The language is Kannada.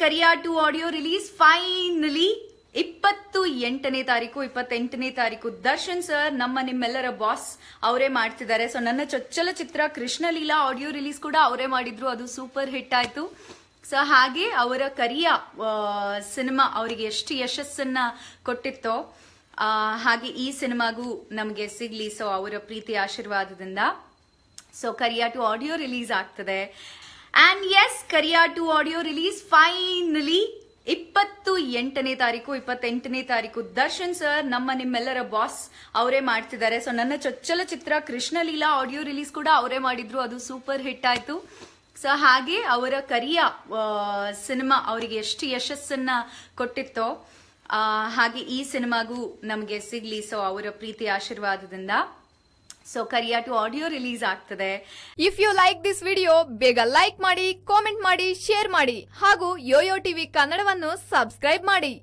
Kariya two audio release finally. ಇಪ್ಪತ್ತು ಎಂಟನೇ ತಾರೀಕು, ಇಪ್ಪತ್ತೆಂಟನೇ ತಾರೀಕು. ದರ್ಶನ್ ಸರ್, ನಮ್ಮ ನಿಮ್ಮೆಲ್ಲರ ಬಾಸ್ ಅವರೇ ಮಾಡ್ತಿದ್ದಾರೆ. ಸೊ ನನ್ನ ಚೊಚ್ಚಲ ಚಿತ್ರ ಕೃಷ್ಣಲೀಲಾ ಆಡಿಯೋ ರಿಲೀಸ್ ಕೂಡ ಅವರೇ ಮಾಡಿದ್ರು. ಅದು ಸೂಪರ್ ಹಿಟ್ ಆಯ್ತು. ಸೊ ಹಾಗೆ ಅವರ ಕರಿಯ ಸಿನಿಮಾ ಅವರಿಗೆ ಎಷ್ಟು ಯಶಸ್ಸನ್ನ ಕೊಟ್ಟಿತ್ತೋ ಹಾಗೆ ಈ ಸಿನಿಮಾಗೂ ನಮಗೆ ಸಿಗ್ಲಿ. ಸೊ ಅವರ ಪ್ರೀತಿ ಆಶೀರ್ವಾದದಿಂದ. So Kariya two audio release ಆಗ್ತದೆ. And yes Kariya two audio release finally ಇಪ್ಪತ್ತು ಎಂಟನೇ ತಾರೀಕು, ಇಪ್ಪತ್ತೆಂಟನೇ ತಾರೀಕು. ದರ್ಶನ್ ಸರ್ ನಮ್ಮ ನಿಮ್ಮೆಲ್ಲರ ಬಾಸ್ ಅವರೇ ಮಾಡ್ತಿದ್ದಾರೆ. ಸೊ ನನ್ನ ಚೊಚ್ಚಲ ಚಿತ್ರ ಕೃಷ್ಣಲೀಲಾ ಆಡಿಯೋ ರಿಲೀಸ್ ಕೂಡ ಅವರೇ ಮಾಡಿದ್ರು. ಅದು ಸೂಪರ್ ಹಿಟ್ ಆಯ್ತು. ಸೊ ಹಾಗೆ ಅವರ ಕರಿಯ ಸಿನಿಮಾ ಅವರಿಗೆ ಎಷ್ಟು ಯಶಸ್ಸನ್ನ ಕೊಟ್ಟಿತ್ತೋ ಹಾಗೆ ಈ ಸಿನಿಮಾಗೂ ನಮಗೆ ಸಿಗ್ಲಿ. ಸೊ ಅವರ ಪ್ರೀತಿ ಆಶೀರ್ವಾದದಿಂದ. So Kariya two audio release ಆಗ್ತದೆ. If you like this video ಬೇಗ ಲೈಕ್ ಮಾಡಿ ಕಾಮೆಂಟ್ ಮಾಡಿ ಶೇರ್ ಮಾಡಿ ಹಾಗೂ ಯೋಯೋ ಟಿವಿ ಕನ್ನಡವನ್ನು ಸಬ್ಸ್ಕ್ರೈಬ್ ಮಾಡಿ.